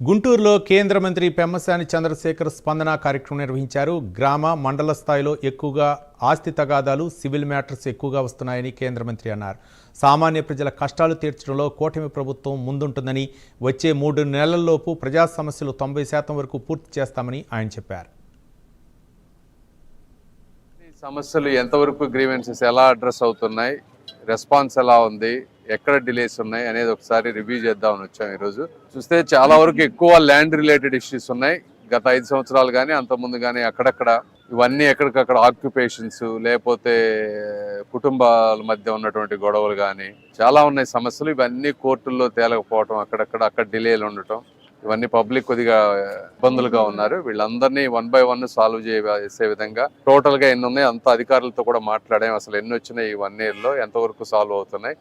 గుంటూరులో కేంద్ర మంత్రి పెమ్మసాని చంద్రశేఖర్ స్పందన కార్యక్రమం నిర్వహించారు. గ్రామ మండల స్థాయిలో ఎక్కువగా ఆస్తి తగాదాలు సివిల్ మ్యాటర్స్ ఎక్కువగా వస్తున్నాయని కేంద్ర మంత్రి అన్నారు. సామాన్య ప్రజల కష్టాలు తీర్చడంలో కూటమి ప్రభుత్వం ముందుంటుందని వచ్చే మూడు నెలల్లోపు ప్రజా సమస్యలు తొంభై శాతం వరకు పూర్తి చేస్తామని ఆయన చెప్పారు. సమస్యలు ఎంతవరకు గ్రీవెన్సెస్ ఎలా అడ్రస్ అవుతున్నాయి? రెస్పాన్స్ ఎలా ఉంది ఎక్కడ డిలేస్ ఉన్నాయి అనేది ఒకసారి రివ్యూ చేద్దామని వచ్చాం ఈరోజు. చూస్తే చాలా వరకు ఎక్కువ ల్యాండ్ రిలేటెడ్ ఇష్యూస్ ఉన్నాయి. గత ఐదు సంవత్సరాలు కానీ అంతకుముందు కానీ అక్కడక్కడ ఇవన్నీ ఎక్కడికక్కడ ఆక్యుపేషన్స్ లేకపోతే కుటుంబాల మధ్య ఉన్నటువంటి గొడవలు కానీ చాలా ఉన్నాయి. సమస్యలు ఇవన్నీ కోర్టుల్లో తేలకపోవటం అక్కడక్కడ అక్కడ డిలేలు ఉండటం. ఇవన్నీ పబ్లిక్ కొద్దిగా ఇబ్బందులుగా ఉన్నారు. వీళ్ళందరినీ వన్ బై వన్ సాల్వ్ చేసే విధంగా టోటల్గా ఎన్ని ఉన్నాయి అంత అధికారులతో కూడా మాట్లాడాం. అసలు ఎన్ని వచ్చినాయి ఈ వన్ ఇయర్లో ఎంతవరకు సాల్వ్ అవుతున్నాయి.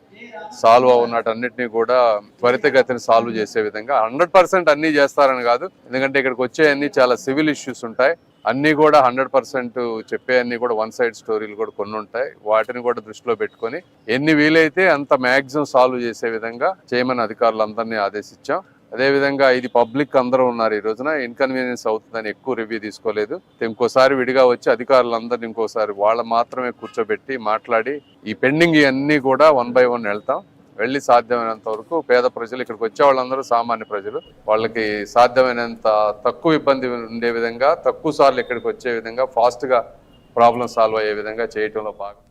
సాల్వ్ అవునటన్నిటిని కూడా త్వరితగతిని సాల్వ్ చేసే విధంగా హండ్రెడ్ పర్సెంట్ అన్ని చేస్తారని కాదు. ఎందుకంటే ఇక్కడికి వచ్చే అన్ని చాలా సివిల్ ఇష్యూస్ ఉంటాయి. అన్ని కూడా హండ్రెడ్ పర్సెంట్ చెప్పే అన్ని కూడా వన్ సైడ్ స్టోరీలు కూడా కొన్ని ఉంటాయి. వాటిని కూడా దృష్టిలో పెట్టుకొని ఎన్ని వీలైతే అంత మ్యాక్సిమం సాల్వ్ చేసే విధంగా చేయమని అధికారులందరినీ ఆదేశించాం. అదేవిధంగా ఇది పబ్లిక్ అందరూ ఉన్నారు ఈ రోజున. ఇన్కన్వీనియన్స్ అవుతుందని ఎక్కువ రివ్యూ తీసుకోలేదు. ఇంకోసారి విడిగా వచ్చి అధికారులందరిని ఇంకోసారి వాళ్ళ మాత్రమే కూర్చోబెట్టి మాట్లాడి ఈ పెండింగ్ ఇవన్నీ కూడా వన్ బై వన్ వెళ్తాం. వెళ్ళి సాధ్యమైనంత వరకు పేద ప్రజలు ఇక్కడికి వచ్చే వాళ్ళందరూ సామాన్య ప్రజలు. వాళ్ళకి సాధ్యమైనంత తక్కువ ఇబ్బంది ఉండే విధంగా తక్కువ సార్లు ఇక్కడికి వచ్చే విధంగా ఫాస్ట్గా ప్రాబ్లం సాల్వ్ అయ్యే విధంగా చేయటంలో భాగం.